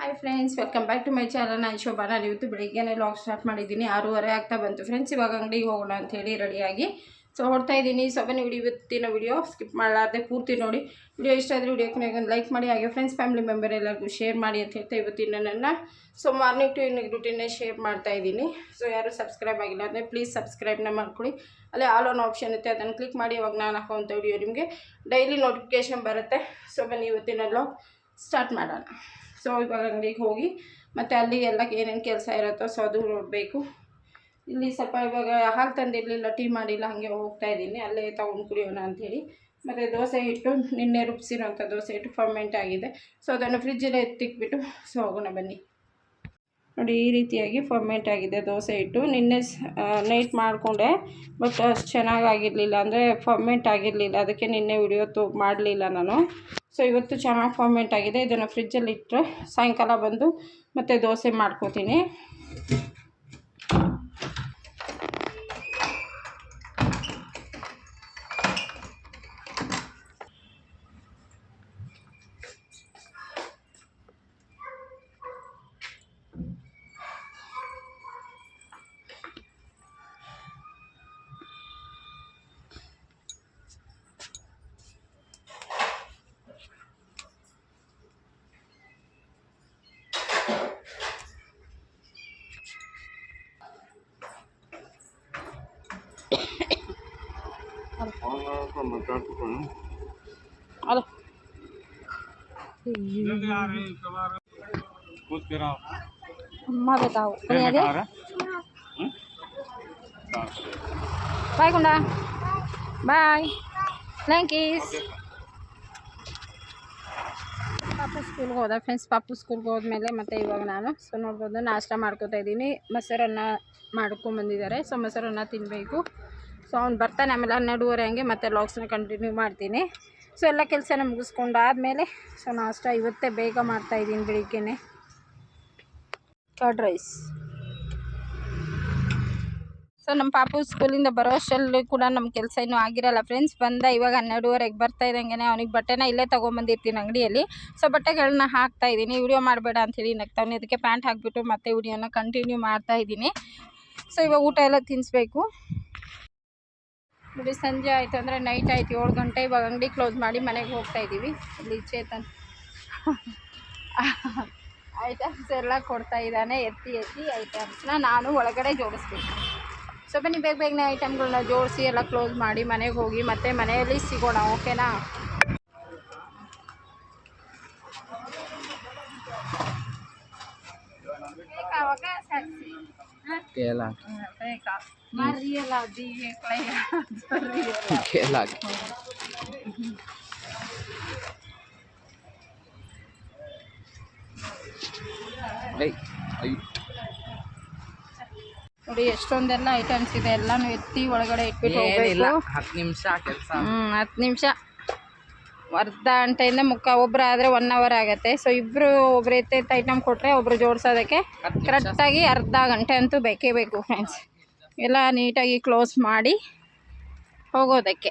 Hi friends welcome back to my channel ನಾನು ಶೋಭಾ ನಾನು ಇವತ್ತು ಬೆಳಿಗ್ಗೆನೇ ಲಾಗ್ ಸ್ಟಾರ್ಟ್ ಮಾಡಿದ್ದೀನಿ. ಆರೂವರೆ ಆಗ್ತಾ ಬಂತು. ಫ್ರೆಂಡ್ಸ್ ಇವಾಗ ಅಂಗಡಿಗೆ ಹೋಗೋಣ ಅಂತ ಹೇಳಿ ರೆಡಿಯಾಗಿ ಸೊ ಹೊಡ್ತಾ ಇದ್ದೀನಿ. ಸೊ ವಿಡಿಯೋ ಇವತ್ತಿನ ವಿಡಿಯೋ ಸ್ಕಿಪ್ ಮಾಡಲಾರ್ದೆ ಪೂರ್ತಿ ನೋಡಿ. ವಿಡಿಯೋ ಇಷ್ಟ ಆದರೆ ವಿಡಿಯೋಕ್ಕೆ ಒಂದು ಲೈಕ್ ಮಾಡಿ, ಹಾಗೆ ಫ್ರೆಂಡ್ಸ್ ಫ್ಯಾಮಿಲಿ ಮೆಂಬರ್ ಎಲ್ಲರಿಗೂ ಶೇರ್ ಮಾಡಿ ಅಂತ ಹೇಳ್ತಾ ಇವತ್ತಿನ ನನ್ನ. ಸೊ ಮಾರ್ನಿಂಗ್ ಟು ಇನ್ನಿಗೆ ರುಟೀನೇ ಶೇರ್ ಮಾಡ್ತಾ ಇದ್ದೀನಿ. ಸೊ ಯಾರು ಸಬ್ಸ್ಕ್ರೈಬ್ ಆಗಿಲ್ಲ ಅಂದರೆ ಪ್ಲೀಸ್ ಸಬ್ಸ್ಕ್ರೈಬ್ನ ಮಾಡ್ಕೊಳ್ಳಿ. ಅಲ್ಲೇ ಆಲ್ ಆನ್ ಆಪ್ಷನ್ ಇರುತ್ತೆ. ಅದನ್ನು ಕ್ಲಿಕ್ ಮಾಡಿ, ಇವಾಗ ನಾನು ಹಾಕುವಂಥ ವಿಡಿಯೋ ನಿಮಗೆ ಡೈಲಿ ನೋಟಿಫಿಕೇಷನ್ ಬರುತ್ತೆ. ಸೊ ಬನ್ನಿ ಇವತ್ತಿನ ಲಾಗ್ ಸ್ಟಾರ್ಟ್ ಮಾಡೋಣ. ಸೊ ಇವಾಗ ಅಂಗಡಿಗೆ ಹೋಗಿ, ಮತ್ತು ಅಲ್ಲಿ ಎಲ್ಲ ಏನೇನು ಕೆಲಸ ಇರುತ್ತೋ ಸೊ ಅದು ನೋಡಬೇಕು. ಇಲ್ಲಿ ಸ್ವಲ್ಪ ಇವಾಗ ಹಾಲು ತಂದಿರಲಿಲ್ಲ, ಟೀ ಮಾಡಿಲ್ಲ, ಹಾಗೆ ಹೋಗ್ತಾ ಇದ್ದೀನಿ. ಅಲ್ಲೇ ತೊಗೊಂಡು ಕುಡಿಯೋಣ ಅಂಥೇಳಿ. ಮತ್ತು ದೋಸೆ ಹಿಟ್ಟು, ನಿನ್ನೆ ರುಬ್ಸಿರೋಂಥ ದೋಸೆ ಹಿಟ್ಟು ಫರ್ಮೆಂಟ್ ಆಗಿದೆ. ಸೊ ಅದನ್ನು ಫ್ರಿಜ್ಜಲ್ಲೇ ಎತ್ತಿಕ್ಬಿಟ್ಟು ಸೊ ಹೋಗೋಣ ಬನ್ನಿ. ನೋಡಿ, ಈ ರೀತಿಯಾಗಿ ಫರ್ಮೆಂಟ್ ಆಗಿದೆ ದೋಸೆ ಹಿಟ್ಟು. ನಿನ್ನೆ ನೈಟ್ ಮಾಡಿಕೊಂಡೆ ಬಟ್ ಅಷ್ಟು ಚೆನ್ನಾಗಾಗಿರಲಿಲ್ಲ. ಅಂದರೆ ಫರ್ಮೆಂಟ್ ಆಗಿರಲಿಲ್ಲ. ಅದಕ್ಕೆ ನಿನ್ನೆ ವಿಡಿಯೋ ತೋ, ಮಾಡಲಿಲ್ಲ ನಾನು. ಸೊ ಇವತ್ತು ಚೆನ್ನಾಗಿ ಫರ್ಮೆಂಟ್ ಆಗಿದೆ. ಇದನ್ನು ಫ್ರಿಜ್ಜಲ್ಲಿ ಇಟ್ಟರೆ ಸಾಯಂಕಾಲ ಬಂದು ಮತ್ತೆ ದೋಸೆ ಮಾಡ್ಕೋತೀನಿ. ಅಲ್ಲ खुद करा ಅಮ್ಮ बताओ ಅದೇ हाँ ಬಾಯ್ ಗುಂಡ ಬಾಯ್ ಥ್ಯಾಂಕೀಸ್ ಪಾಪು ಸ್ಕೂಲ್ಗೆ ಹೋದ ಫ್ರೆಂಡ್ಸ್ ಪಾಪು ಸ್ಕೂಲ್ಗೆ ಹೋದ್ಮೇಲೆ ಮತ್ತೆ ಇವಾಗ ನಾನು ಸೊ ನೋಡ್ಬೋದು ನಾಷ್ಟ ಮಾಡ್ಕೋತಾ ಇದ್ದೀನಿ ಮೊಸರನ್ನ ಮಾಡ್ಕೊಂಬಂದಿದ್ದಾರೆ ಸೊ ಮೊಸರನ್ನ ತಿನ್ನಬೇಕು ಸೊ ಅವ್ನು ಬರ್ತಾನೆ ಆಮೇಲೆ ಹನ್ನೆರಡುವರೆ ಹಂಗೆ ಮತ್ತೆ ಲಾಗ್ಸ್ನ ಕಂಟಿನ್ಯೂ ಮಾಡ್ತೀನಿ. ಸೊ ಎಲ್ಲ ಕೆಲಸನ ಮುಗಿಸ್ಕೊಂಡಾದಮೇಲೆ ಸೊ ನಾಷ್ಟ ಇವತ್ತೇ ಬೇಗ ಮಾಡ್ತಾಯಿದ್ದೀನಿ ಬೆಳಿಗ್ಗೆನೆ. ಕರ್ಡ್ ರೈಸ್ ಸೊ ನಮ್ಮ ಪಾಪು ಸ್ಕೂಲಿಂದ ಬರೋ ಅಷ್ಟರಲ್ಲಿ ಕೂಡ ನಮ್ಮ ಕೆಲಸ ಇನ್ನೂ ಆಗಿರಲ್ಲ ಫ್ರೆಂಡ್ಸ್ ಬಂದ ಇವಾಗ ಹನ್ನೆರಡುವರೆಗೆ ಬರ್ತಾ ಇದ್ದಂಗೆ ಅವ್ನಿಗೆ ಬಟ್ಟೆನ ಇಲ್ಲೇ ತೊಗೊಂಬಂದಿರ್ತೀನಿ ಅಂಗಡಿಯಲ್ಲಿ. ಸೊ ಬಟ್ಟೆಗಳನ್ನ ಹಾಕ್ತಾ ಇದ್ದೀನಿ. ವಿಡಿಯೋ ಮಾಡಬೇಡ ಅಂಥೇಳಿ ನಗ್ತಾವೆ ಅದಕ್ಕೆ ಪ್ಯಾಂಟ್ ಹಾಕಿಬಿಟ್ಟು ಮತ್ತೆ ವಿಡಿಯೋನ ಕಂಟಿನ್ಯೂ ಮಾಡ್ತಾ ಇದ್ದೀನಿ. ಸೊ ಇವಾಗ ಊಟ ಎಲ್ಲ ತಿನ್ನಿಸ್ಬೇಕು ನೋಡಿ ಸಂಜೆ ಆಯಿತು ಅಂದರೆ ನೈಟ್ ಆಯಿತು. ಏಳು ಗಂಟೆ ಇವಾಗ ಅಂಗಡಿ ಕ್ಲೋಸ್ ಮಾಡಿ ಮನೆಗೆ ಹೋಗ್ತಾ ಇದ್ದೀವಿ ಇಲ್ಲಿ ಚೇತನ್ ಐಟಮ್ಸ್ ಎಲ್ಲ ಕೊಡ್ತಾ ಇದ್ದಾನೆ. ಎತ್ತಿ ಎತ್ತಿ ಐಟಮ್ಸ್ನ ನಾನು ಒಳಗಡೆ ಜೋಡಿಸ್ಬೇಕು. ಸೊ ಬನ್ನಿ, ಬೇಗ ಬೇಗನೆ ಐಟಮ್ಗಳನ್ನ ಜೋಡಿಸಿ ಎಲ್ಲ ಕ್ಲೋಸ್ ಮಾಡಿ ಮನೆಗೆ ಹೋಗಿ ಮತ್ತೆ ಮನೆಯಲ್ಲಿ ಸಿಗೋಣ. ಓಕೆನಾ केला ಐ ಐ ನೋಡಿ ಎಷ್ಟೊಂದೆಲ್ಲ ಐಟಮ್ಸ್ ಇದೆ ಎಲ್ಲಾನು ಎತ್ತಿ ಒಳಗಡೆ ಇಟ್ಬಿಟ್ಟು ಹತ್ತು ನಿಮಿಷ ಕೆಲಸ. ಹ್ಮ್ ಹತ್ತು ನಿಮಿಷ. ಅರ್ಧ ಗಂಟೆಯಿಂದ ಮುಕ್ಕ ಒಬ್ರು ಆದರೆ ಒನ್ ಅವರ್ ಆಗುತ್ತೆ. ಸೊ ಇಬ್ಬರು ಒಬ್ರು ಎತ್ತೆತ್ತ ಐಟಮ್ ಕೊಟ್ಟರೆ ಒಬ್ರು ಜೋಡಿಸೋದಕ್ಕೆ ಕರೆಕ್ಟಾಗಿ ಅರ್ಧ ಗಂಟೆ ಅಂತೂ ಬೇಕೇ ಬೇಕು ಫ್ರೆಂಡ್ಸ್ ಎಲ್ಲ ನೀಟಾಗಿ ಕ್ಲೋಸ್ ಮಾಡಿ ಹೋಗೋದಕ್ಕೆ.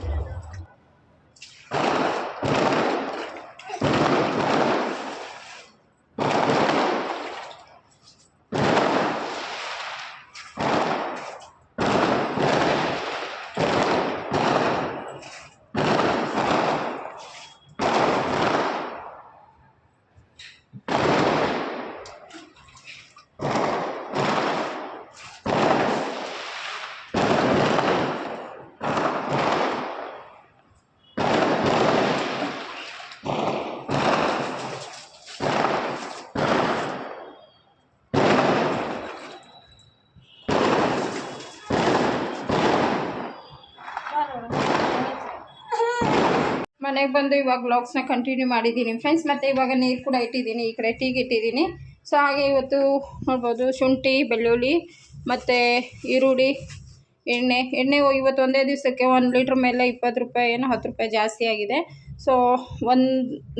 ಮನೆಗೆ ಬಂದು ಇವಾಗ ಬ್ಲಾಗ್ಸ್ನ ಕಂಟಿನ್ಯೂ ಮಾಡಿದ್ದೀನಿ. ಫ್ರೆಂಡ್ಸ್ ಮತ್ತು ಇವಾಗ ನೀರು ಕೂಡ ಇಟ್ಟಿದ್ದೀನಿ, ಈ ಕಡೆ ಟೀಗೆ ಇಟ್ಟಿದ್ದೀನಿ. ಸೊ ಹಾಗೆ ಇವತ್ತು ನೋಡ್ಬೋದು ಶುಂಠಿ, ಬೆಳ್ಳುಳ್ಳಿ ಮತ್ತು ಈರುಳ್ಳಿ, ಎಣ್ಣೆ. ಎಣ್ಣೆ ಇವತ್ತು ಒಂದೇ ದಿವಸಕ್ಕೆ ಒಂದು ಲೀಟ್ರ್ ಮೇಲೆ ಇಪ್ಪತ್ತು ರೂಪಾಯಿ ಏನೋ ಹತ್ತು ರೂಪಾಯಿ ಜಾಸ್ತಿ ಆಗಿದೆ. ಸೊ ಒಂದು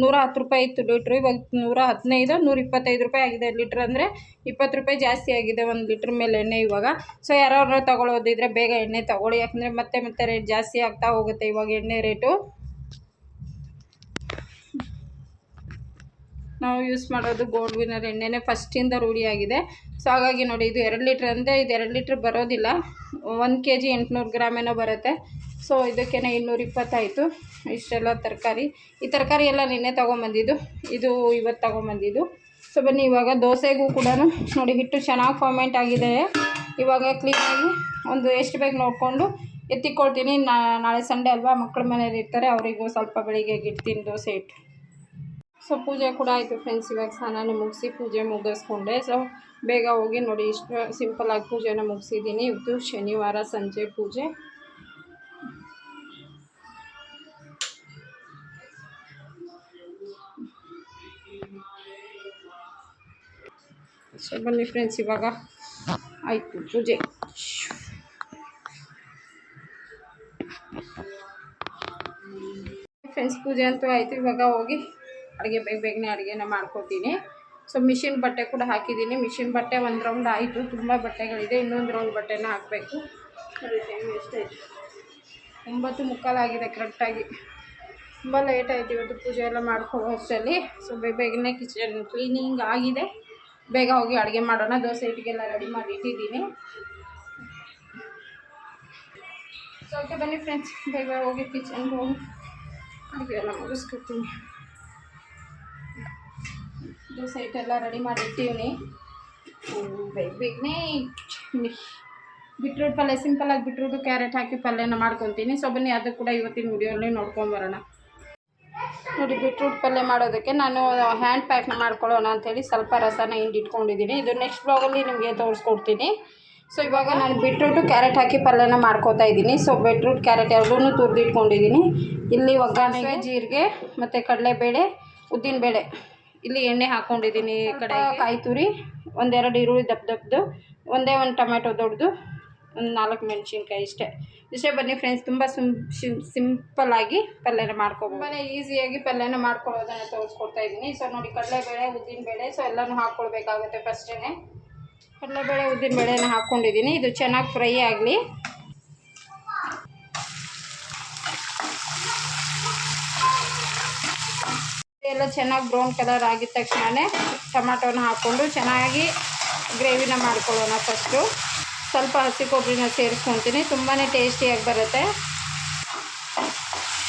ನೂರ ಹತ್ತು ರೂಪಾಯಿ ಇತ್ತು ಲೀಟ್ರು ಇವಾಗ ನೂರ ಹದಿನೈದು, ನೂರ ಇಪ್ಪತ್ತೈದು ರೂಪಾಯಿ ಆಗಿದೆ ಲೀಟ್ರ್ ಅಂದರೆ ಇಪ್ಪತ್ತು ರೂಪಾಯಿ ಜಾಸ್ತಿ ಆಗಿದೆ ಒಂದು ಲೀಟ್ರ್ ಮೇಲೆ ಎಣ್ಣೆ ಇವಾಗ. ಸೊ ಯಾರು ತಗೊಳ್ಳೋದಿದ್ರೆ ಬೇಗ ಎಣ್ಣೆ ತಗೊಳ್ಳಿ. ಯಾಕಂದರೆ ಮತ್ತೆ ಮತ್ತೆ ರೇಟ್ ಜಾಸ್ತಿ ಆಗ್ತಾ ಹೋಗುತ್ತೆ ಇವಾಗ ಎಣ್ಣೆ ರೇಟು ನಾವು ಯೂಸ್ ಮಾಡೋದು ಗೋಲ್ಡ್ ವಿನರ್ ಎಣ್ಣೆನೇ ಫಸ್ಟಿಂದ ರೂಢಿಯಾಗಿದೆ ಸೊ ಹಾಗಾಗಿ ನೋಡಿ ಇದು ಎರಡು ಲೀಟ್ರ್ ಅಂದರೆ ಇದು ಎರಡು ಲೀಟ್ರ್ ಬರೋದಿಲ್ಲ. ಒಂದು ಕೆ ಜಿ ಎಂಟುನೂರು ಗ್ರಾಮ್ ಏನೋ ಬರುತ್ತೆ. ಸೊ ಇದಕ್ಕೇನೆ ಇನ್ನೂರ ಇಪ್ಪತ್ತಾಯಿತು. ಇಷ್ಟೆಲ್ಲ ತರಕಾರಿ. ಈ ತರಕಾರಿ ಎಲ್ಲ ನಿನ್ನೆ ತೊಗೊಂಬಂದಿದ್ದು. ಇದು ಇವತ್ತು ತೊಗೊಂಬಂದಿದ್ದು. ಸೊ ಬನ್ನಿ, ಇವಾಗ ದೋಸೆಗೂ ಕೂಡ ನೋಡಿ ಹಿಟ್ಟು ಚೆನ್ನಾಗಿ ಫಾರ್ಮೆಂಟ್ ಆಗಿದೆ. ಇವಾಗ ಕ್ಲೀನಾಗಿ ಒಂದು ಎಷ್ಟು ಬೇಕು ನೋಡಿಕೊಂಡು ಎತ್ತಿಕೊಳ್ತೀನಿ. ನಾಳೆ ಸಂಡೇ ಅಲ್ವಾ ಮಕ್ಕಳ ಮನೇಲಿ ಇರ್ತಾರೆ ಅವರಿಗೂ ಸ್ವಲ್ಪ ಬೆಳಿಗ್ಗೆ ಇಡ್ತೀನಿ ದೋಸೆ ಇಟ್ಟು. ಸೊ ಪೂಜೆ ಕೂಡ ಆಯಿತು ಫ್ರೆಂಡ್ಸ್ ಇವಾಗ ಸ್ನಾನ ಮುಗಿಸಿ ಪೂಜೆ ಮುಗಿಸ್ಕೊಂಡೆ ಸೊ ಬೇಗ ಹೋಗಿ ನೋಡಿ ಇಷ್ಟು ಸಿಂಪಲಾಗಿ ಪೂಜೆನ ಮುಗಿಸಿದ್ದೀನಿ ಇವತ್ತು ಶನಿವಾರ ಸಂಜೆ ಪೂಜೆ ಸೊ ಬನ್ನಿ ಫ್ರೆಂಡ್ಸ್ ಇವಾಗ ಆಯಿತು ಪೂಜೆ ಫ್ರೆಂಡ್ಸ್ ಪೂಜೆ ಅಂತೂ ಆಯಿತು ಇವಾಗ ಹೋಗಿ ಅಡುಗೆ ಬೇಗ ಬೇಗನೆ ಅಡುಗೆನ ಮಾಡ್ಕೊತೀನಿ. ಸೊ ಮಿಷಿನ್ ಬಟ್ಟೆ ಕೂಡ ಹಾಕಿದ್ದೀನಿ. ಮಿಷಿನ್ ಬಟ್ಟೆ ಒಂದು ರೌಂಡ್ ಆಯಿತು. ತುಂಬ ಬಟ್ಟೆಗಳಿದೆ. ಇನ್ನೊಂದು ರೌಂಡ್ ಬಟ್ಟೆನ ಹಾಕಬೇಕು. ಒಂಬತ್ತು ಮುಕ್ಕಾಲಾಗಿದೆ ಕರೆಕ್ಟಾಗಿ ತುಂಬ ಲೇಟ್ ಆಯಿತು ಇವತ್ತು ಪೂಜೆ ಎಲ್ಲ ಮಾಡ್ಕೊಳ್ಳೋ ಅಷ್ಟರಲ್ಲಿ ಸೊ ಬೇಗ ಬೇಗನೆ ಕಿಚನ್ ಕ್ಲೀನಿಂಗ್ ಆಗಿದೆ. ಬೇಗ ಹೋಗಿ ಅಡುಗೆ ಮಾಡೋಣ. ದೋಸೆ ಹಿಟ್ಟಿಗೆಲ್ಲ ರೆಡಿ ಮಾಡಿ ಇಟ್ಟಿದ್ದೀನಿ. ಸೊ ಓಕೆ ಬನ್ನಿ ಫ್ರೆಂಡ್ಸ್ ಬೇಗ ಹೋಗಿ ಕಿಚನ್ಗೆ ಹೋಗಿ ಅಡುಗೆ ಎಲ್ಲ ಮುಗಿಸ್ಕೊತೀನಿ. ದೋಸೆ ಎಲ್ಲ ರೆಡಿ ಮಾಡಿ ಇಟ್ಟಿವ್ನಿ ಬೇಗ ಬೇಗನೆ ಬಿಟ್ರೂಟ್ ಪಲ್ಯ ಆಗಿ ಬಿಟ್ರೂಟು ಕ್ಯಾರೆಟ್ ಹಾಕಿ ಪಲ್ಯನ ಮಾಡ್ಕೊತೀನಿ. ಸೊ ಬನ್ನಿ ಅದು ಕೂಡ ಇವತ್ತಿನ ವಿಡಿಯೋಲಿ ನೋಡ್ಕೊಂಬರೋಣ ನೋಡಿ ಬಿಟ್ರೂಟ್ ಪಲ್ಯ ಮಾಡೋದಕ್ಕೆ ನಾನು ಹ್ಯಾಂಡ್ ಪ್ಯಾಕ್ನ ಮಾಡ್ಕೊಳ್ಳೋಣ ಅಂಥೇಳಿ ಸ್ವಲ್ಪ ರಸನ ಹಿಂಡಿಟ್ಕೊಂಡಿದ್ದೀನಿ ಇದು ನೆಕ್ಸ್ಟ್ ಬ್ಲಾಗಲ್ಲಿ ನಿಮಗೆ ತೋರಿಸ್ಕೊಡ್ತೀನಿ. ಸೊ ಇವಾಗ ನಾನು ಬಿಟ್ರೂಟು ಕ್ಯಾರೆಟ್ ಹಾಕಿ ಪಲ್ಯನ ಮಾಡ್ಕೋತಾ ಇದ್ದೀನಿ. ಸೊ ಬಿಟ್ರೂಟ್ ಕ್ಯಾರೆಟ್ ಎರಡೂ ತುರಿದಿಟ್ಕೊಂಡಿದ್ದೀನಿ. ಇಲ್ಲಿ ಒಗ್ಗರಣೆಗೆ ಜೀರಿಗೆ ಮತ್ತು ಕಡಲೆಬೇಳೆ ಉದ್ದಿನಬೇಳೆ. ಇಲ್ಲಿ ಎಣ್ಣೆ ಹಾಕ್ಕೊಂಡಿದ್ದೀನಿ ಈ ಕಡೆ ಕಾಯಿ ತುರಿ ಒಂದೆರಡು ಈರುಳ್ಳಿ ದಪ್ಪ ದಪ್ಪದು ಒಂದೇ ಒಂದು ಟೊಮೆಟೊ ದೊಡ್ಡದು ಒಂದು ನಾಲ್ಕು ಮೆಣಸಿನ್ಕಾಯಿ ಇಷ್ಟೇ. ಇಷ್ಟೇ ಬನ್ನಿ ಫ್ರೆಂಡ್ಸ್ ತುಂಬ ಸಿಂ ಸಿಂಪಲ್ಲಾಗಿ ಪಲ್ಯನ ಮಾಡ್ಕೊಬೋದು. ತುಂಬಾ ಈಸಿಯಾಗಿ ಪಲ್ಯನ ಮಾಡ್ಕೊಳ್ಳೋದನ್ನ ತೋರಿಸ್ಕೊಡ್ತಾ ಇದ್ದೀನಿ. ಸೊ ನೋಡಿ ಕಡಲೆಬೇಳೆ ಉದ್ದಿನಬೇಳೆ ಸೊ ಎಲ್ಲನೂ ಹಾಕ್ಕೊಳ್ಬೇಕಾಗುತ್ತೆ ಫಸ್ಟೇ ಕಡಲೆಬೇಳೆ ಉದ್ದಿನಬೇಳೆನ ಹಾಕ್ಕೊಂಡಿದ್ದೀನಿ ಇದು ಚೆನ್ನಾಗಿ ಫ್ರೈ ಆಗಲಿ. ಎಲ್ಲ ಚೆನ್ನಾಗಿ ಬ್ರೌನ್ ಕಲರ್ ಆಗಿದ ತಕ್ಷಣವೇ ಟೊಮಾಟೋನ ಹಾಕ್ಕೊಂಡು ಚೆನ್ನಾಗಿ ಗ್ರೇವಿನ ಮಾಡ್ಕೊಳ್ಳೋಣ ಫಸ್ಟು ಸ್ವಲ್ಪ ಹಸಿ ಕೊಬ್ಬರಿನ ಸೇರಿಸ್ಕೊತೀನಿ. ತುಂಬಾ ಟೇಸ್ಟಿಯಾಗಿ ಬರುತ್ತೆ.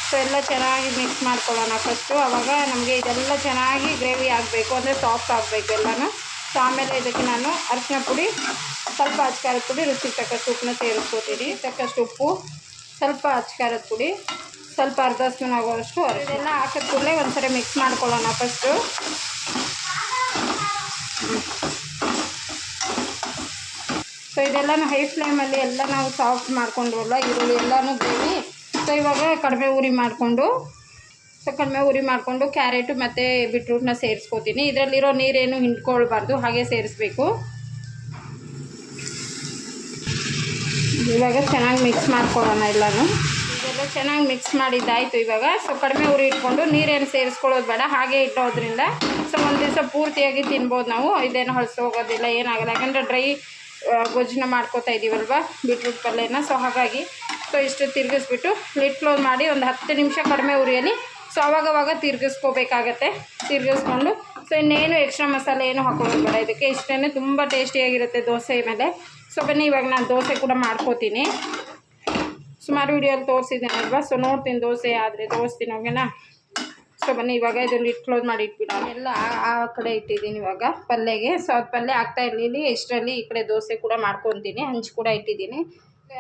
ಸೊ ಎಲ್ಲ ಚೆನ್ನಾಗಿ ಮಿಕ್ಸ್ ಮಾಡ್ಕೊಳ್ಳೋಣ ಫಸ್ಟು ಆವಾಗ ನಮಗೆ ಇದೆಲ್ಲ ಚೆನ್ನಾಗಿ ಗ್ರೇವಿ ಆಗಬೇಕು, ಅಂದರೆ ಸಾಫ್ಟ್ ಆಗಬೇಕು ಎಲ್ಲನೂ. ಸೊ ಆಮೇಲೆ ಇದಕ್ಕೆ ನಾನು ಅರಿಶಿನ ಪುಡಿ, ಸ್ವಲ್ಪ ಅಚ್ಕಾರದ ಪುಡಿ, ರುಚಿಗೆ ತಕ್ಕಷ್ಟು ಉಪ್ಪನ್ನ ಸೇರಿಸ್ಕೋತೀನಿ. ತಕ್ಕಷ್ಟು ಉಪ್ಪು, ಸ್ವಲ್ಪ ಅಚ್ಕಾರದ ಪುಡಿ. ಸ್ವಲ್ಪ ಅರ್ಧ ಸ್ಪೂನ್ ಆಗೋಷ್ಟು ಇದೆಲ್ಲ ಹಾಕಿದ ಕೂಡಲೇ ಒಂದ್ಸರಿ ಮಿಕ್ಸ್ ಮಾಡ್ಕೊಳ್ಳೋಣ ಫಸ್ಟು ಸೊ ಇದೆಲ್ಲನೂ ಹೈ ಫ್ಲೇಮಲ್ಲಿ ಎಲ್ಲ ನಾವು ಸಾಫ್ಟ್ ಮಾಡ್ಕೊಂಡ್ರಲ್ಲ ಈರುಳ್ಳಿ ಎಲ್ಲನೂ ಬೇಯಿ. ಸೊ ಇವಾಗ ಕಡಿಮೆ ಉರಿ ಮಾಡಿಕೊಂಡು ಸೊ ಕಡಿಮೆ ಉರಿ ಮಾಡಿಕೊಂಡು ಕ್ಯಾರೆಟು ಮತ್ತು ಬಿಟ್ರೂಟ್ನ ಸೇರಿಸ್ಕೋತೀನಿ. ಇದರಲ್ಲಿರೋ ನೀರೇನು ಹಿಂಡ್ಕೊಳ್ಬಾರ್ದು, ಹಾಗೆ ಸೇರಿಸ್ಬೇಕು. ಇವಾಗ ಚೆನ್ನಾಗಿ ಮಿಕ್ಸ್ ಮಾಡ್ಕೊಳ್ಳೋಣ ಎಲ್ಲನೂ. ಇದೆಲ್ಲ ಚೆನ್ನಾಗಿ ಮಿಕ್ಸ್ ಮಾಡಿದ್ದಾಯಿತು ಇವಾಗ. ಸೊ ಕಡಿಮೆ ಉರಿ ಇಟ್ಕೊಂಡು ನೀರೇನು ಸೇರಿಸ್ಕೊಳ್ಳೋದು ಬೇಡ, ಹಾಗೆ ಇಟ್ಟೋದ್ರಿಂದ ಸೊ ಒಂದು ದಿವಸ ಪೂರ್ತಿಯಾಗಿ ತಿನ್ಬೋದು ನಾವು. ಇದೇನು ಹೊಲಸೋಗೋದಿಲ್ಲ ಏನಾಗಲ್ಲ. ಯಾಕಂದರೆ ಡ್ರೈ ಗೊಜ್ಜನ್ನ ಮಾಡ್ಕೋತಾ ಇದ್ದೀವಲ್ವ ಬೀಟ್ರೂಟ್ ಪಲ್ಯನ. ಸೊ ಹಾಗಾಗಿ, ಸೊ ಇಷ್ಟು ತಿರುಗಿಸ್ಬಿಟ್ಟು ಲಿಟ್ ಕ್ಲೋಸ್ ಮಾಡಿ ಒಂದು ಹತ್ತು ನಿಮಿಷ ಕಡಿಮೆ ಉರಿಯಲ್ಲಿ ಸೊ ಅವಾಗವಾಗ ತಿರ್ಗಿಸ್ಕೋಬೇಕಾಗತ್ತೆ. ತಿರುಗಿಸ್ಕೊಂಡು, ಸೊ ಇನ್ನೇನು ಎಕ್ಸ್ಟ್ರಾ ಮಸಾಲೆ ಏನು ಹಾಕೊಳ್ಳೋದು ಬೇಡ. ಇದಕ್ಕೆ ಇಷ್ಟೇ ತುಂಬ ಟೇಸ್ಟಿಯಾಗಿರುತ್ತೆ ದೋಸೆ ಮೇಲೆ. ಸೊ ಬನ್ನಿ, ಇವಾಗ ನಾನು ದೋಸೆ ಕೂಡ ಮಾಡ್ಕೋತೀನಿ. ಸುಮಾರು ವಿಡಿಯೋಲ್ಲಿ ಅಲ್ವಾ? ಸೊ ನೋಡ್ತೀನಿ ದೋಸೆ ಆದರೆ ತೋರಿಸ್ತೀನಿ ಓಕೆನಾ ಸೊ ಬನ್ನಿ, ಇವಾಗ ಇದನ್ನು ಇಟ್ಟು ಕ್ಲೋಸ್ ಮಾಡಿ ಇಟ್ಬಿಡೋಣ. ಎಲ್ಲ ಆ- ಆ ಕಡೆ ಇಟ್ಟಿದ್ದೀನಿ ಇವಾಗ ಪಲ್ಯಗೆ ಸೊ ಅದು ಪಲ್ಯ ಆಗ್ತಾ ಇರಲಿಲ್ಲ ಇಷ್ಟರಲ್ಲಿ ಈ ಕಡೆ ದೋಸೆ ಕೂಡ ಮಾಡ್ಕೊತೀನಿ ಹಂಚು ಕೂಡ ಇಟ್ಟಿದ್ದೀನಿ.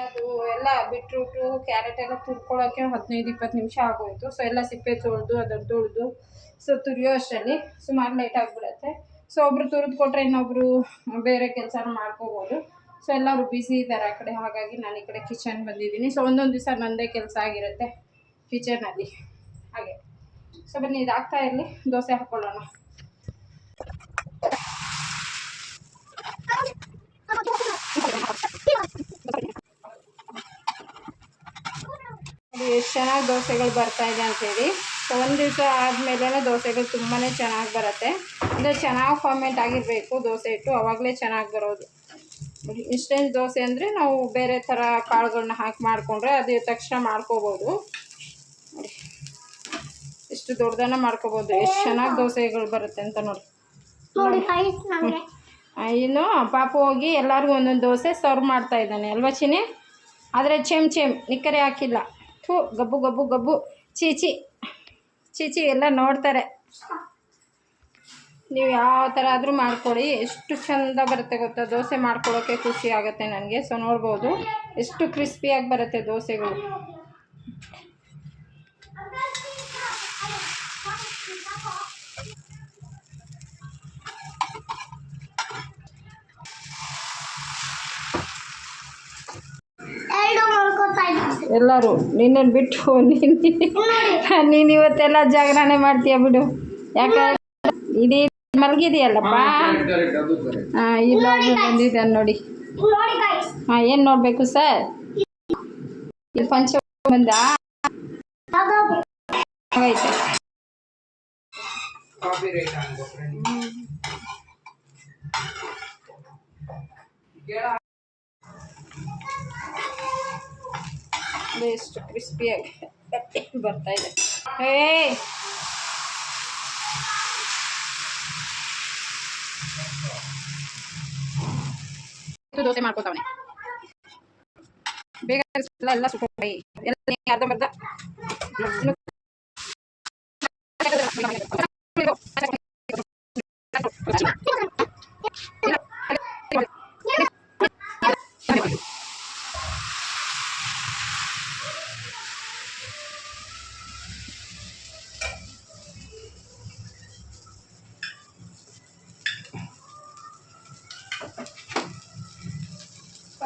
ಅದು ಎಲ್ಲ ಬಿಟ್ರೂಟು ಕ್ಯಾರೆಟ್ ಎಲ್ಲ ತುರ್ಕೊಳ್ಳೋಕ್ಕೆ ಹದಿನೈದು, ಇಪ್ಪತ್ತು ನಿಮಿಷ ಆಗೋಯಿತು. ಸೊ ಎಲ್ಲ ಸಿಪ್ಪೆ ತೊಳೆದು, ಅದನ್ನು ತೊಳೆದು ಸೊ ತುರಿಯೋ ಅಷ್ಟರಲ್ಲಿ ಸುಮಾರು ಲೇಟ್ ಆಗಿಬಿಡುತ್ತೆ. ಸೊ ಒಬ್ರು ತುರಿದು ಕೊಟ್ಟರೆ ಇನ್ನೊಬ್ಬರು ಬೇರೆ ಕೆಲಸನ ಮಾಡ್ಕೋಬೋದು. ಸೊ ಎಲ್ಲರೂ ಬ್ಯುಸಿ ಇದ್ದಾರೆ ಆ ಕಡೆ ಹಾಗಾಗಿ ನಾನು ಈ ಕಡೆ ಕಿಚನ್ ಬಂದಿದ್ದೀನಿ. ಸೊ ಒಂದೊಂದು ದಿವಸ ನನ್ನದೇ ಕೆಲಸ ಆಗಿರುತ್ತೆ ಕಿಚನಲ್ಲಿ ಹಾಗೆ. ಸೊ ಬನ್ನಿ, ಇದಾಗ್ತಾ ಇರಲಿ. ದೋಸೆ ಹಾಕ್ಕೊಳ್ಳೋಣ ಎಷ್ಟು ಚೆನ್ನಾಗಿ ದೋಸೆಗಳು ಬರ್ತಾ ಇದೆ ಅಂತೇಳಿ ಸೊ ಒಂದು ದಿವಸ ಆದಮೇಲೆ ದೋಸೆಗಳು ತುಂಬಾ ಚೆನ್ನಾಗಿ ಬರುತ್ತೆ. ಅಂದರೆ ಚೆನ್ನಾಗಿ ಫಾರ್ಮೆಂಟ್ ಆಗಿರಬೇಕು ದೋಸೆ ಇಟ್ಟು ಅವಾಗಲೇ ಚೆನ್ನಾಗಿ ಬರೋದು. ಇನ್ಸ್ಟೆಂಟ್ ದೋಸೆ ಅಂದರೆ ನಾವು ಬೇರೆ ಥರ ಕಾಳುಗಳನ್ನ ಹಾಕಿ ಮಾಡಿಕೊಂಡ್ರೆ ಅದು ತಕ್ಷಣ ಮಾಡ್ಕೋಬೋದು. ನೋಡಿ. ಎಷ್ಟು ದೊಡ್ಡದನ್ನ ಮಾಡ್ಕೋಬೋದು. ಎಷ್ಟು ಚೆನ್ನಾಗಿ ದೋಸೆಗಳು ಬರುತ್ತೆ ಅಂತ ನೋಡಿ. ಇನ್ನು ಪಾಪು ಹೋಗಿ ಎಲ್ಲರಿಗೂ ಒಂದೊಂದು ದೋಸೆ ಸರ್ವ್ ಮಾಡ್ತಾ ಇದ್ದಾನೆ. ಅಲ್ವಾ ಚಿನಿ ಆದರೆ ಚೆಮ್ ಚೆಮ್ ನಿಕ್ಕರೆ ಹಾಕಿಲ್ಲ. ಥೂ ಗಬ್ಬು ಗಬ್ಬು ಗಬ್ಬು. ಚೀಚಿ ಚೀಚಿ ಎಲ್ಲ ನೋಡ್ತಾರೆ. ನೀವು ಯಾವ ಥರ ಆದರೂ ಮಾಡ್ಕೊಳ್ಳಿ ಎಷ್ಟು ಚಂದ ಬರುತ್ತೆ ಗೊತ್ತಾ? ದೋಸೆ ಮಾಡ್ಕೊಳ್ಳೋಕ್ಕೆ ಖುಷಿ ಆಗುತ್ತೆ ನನಗೆ. ಸೊ ನೋಡ್ಬೋದು. ಎಷ್ಟು ಕ್ರಿಸ್ಪಿಯಾಗಿ ಬರುತ್ತೆ ದೋಸೆಗಳು. ಎಲ್ಲರೂ ನಿನ್ನನ್ನು ಬಿಟ್ಟು ನೀನು ನೀನು ಇವತ್ತೆಲ್ಲ ಜಾಗರಣೆ ಮಾಡ್ತೀಯ ಬಿಡು. ಯಾಕೆ ಇಡೀ ಮಲಗಿದೆಯಲ್ಲಪ್ಪ? ಇಲ್ಲ ಬಂದಿದ್ದಾನೆ ನೋಡಿ. ಹಾಂ ಏನು ನೋಡಬೇಕು ಸರ್? ಇಲ್ಲಿ ಪಂಚ ಬಂದ? ಎಷ್ಟು ಕ್ರಿಸ್ಪಿಯಾಗಿ ಬರ್ತಾ ಇದೆ. ಏ ದೋಸೆ ಮಾಡ್ಕೋತಾವನೆ. ಬೇಗ ಎಲ್ಲ ಎಲ್ಲ ಅರ್ಧ ಬರ್ದ. ಇನ್ನು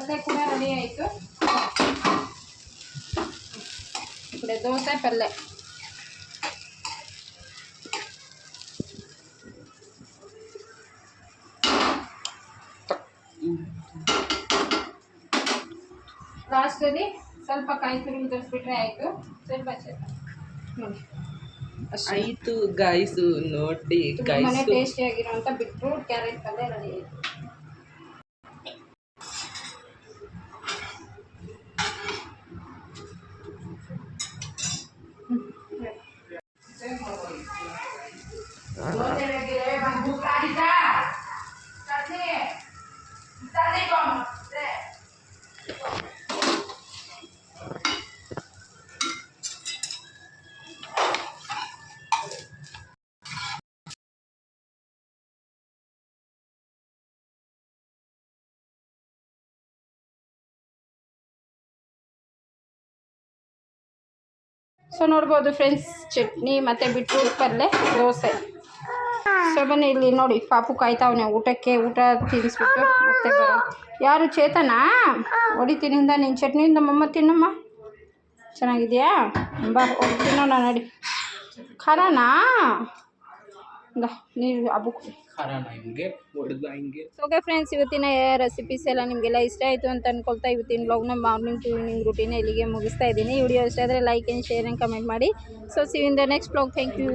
ಪಲ್ಯ ಕೂಡ ರೆಡಿ ಆಯಿತು. ದೋಸೆ ಪಲ್ಯ ಲಾಸ್ಟಲ್ಲಿ ಸ್ವಲ್ಪ ಕಾಯಿ ತುರಿ ಉದುರಿಸ್ಬಿಟ್ರೆ ಆಯಿತು. ಸ್ವಲ್ಪ ನೋಡಿ. ಆಯ್ತು ಗಾಯ್ಸು ನೋಡಿ ಟೇಸ್ಟಿ ಟೇಸ್ಟಿಯಾಗಿರುವಂಥ ಬಿಟ್ರೂಟ್ ಕ್ಯಾರೆಟ್ ಪಲ್ಯ ರೆಡಿ ಆಯಿತು. ಸೊ ನೋಡ್ಬೋದು ಫ್ರೆಂಡ್ಸ್ ಚಟ್ನಿ ಮತ್ತು ಬಿಟ್ರೂಟ್ ಪಲ್ಯ ದೋಸೆ. ಸೊ ಬನ್ನಿ ಇಲ್ಲಿ ನೋಡಿ, ಪಾಪು ಕಾಯ್ತಾವನೆ. ಊಟಕ್ಕೆ ಊಟ ತಿನ್ನಿಸ್ಬಿಟ್ಟು ಮತ್ತೆ ಬರೋ. ಯಾರು ಚೇತನಾ? ಹೊಡಿತೀನಿಂದ ನಿನ್ನ ಚಟ್ನಿಯಿಂದ ಮಮ್ಮ ತಿನ್ನಮ್ಮ. ಚೆನ್ನಾಗಿದೆಯಾ? ಬಾ ತಿನ್ನೋಣ ನೋಡಿ. ಖಾರನಾ ನೀರು ಹಬ್ಬ ಓಕೆ ಫ್ರೆಂಡ್ಸ್ ಇವತ್ತಿನ ರೆಸಿಪೀಸ್ ಎಲ್ಲ ನಿಮಗೆಲ್ಲ ಇಷ್ಟ ಆಯಿತು ಅಂತ ಅನ್ಕೊಳ್ತಾ ಇವತ್ತಿನ ಬ್ಲಾಗ್ನ ಮಾರ್ನಿಂಗ್ ಟು ಈವ್ನಿಂಗ್ ರೂಟೀನ್ ಇಲ್ಲಿಗೆ ಮುಗಿಸ್ತಾ ಇದ್ದೀನಿ. ವಿಡಿಯೋ ಇಷ್ಟ ಆದರೆ like and share and comment ಮಾಡಿ. So see in the next blog thank you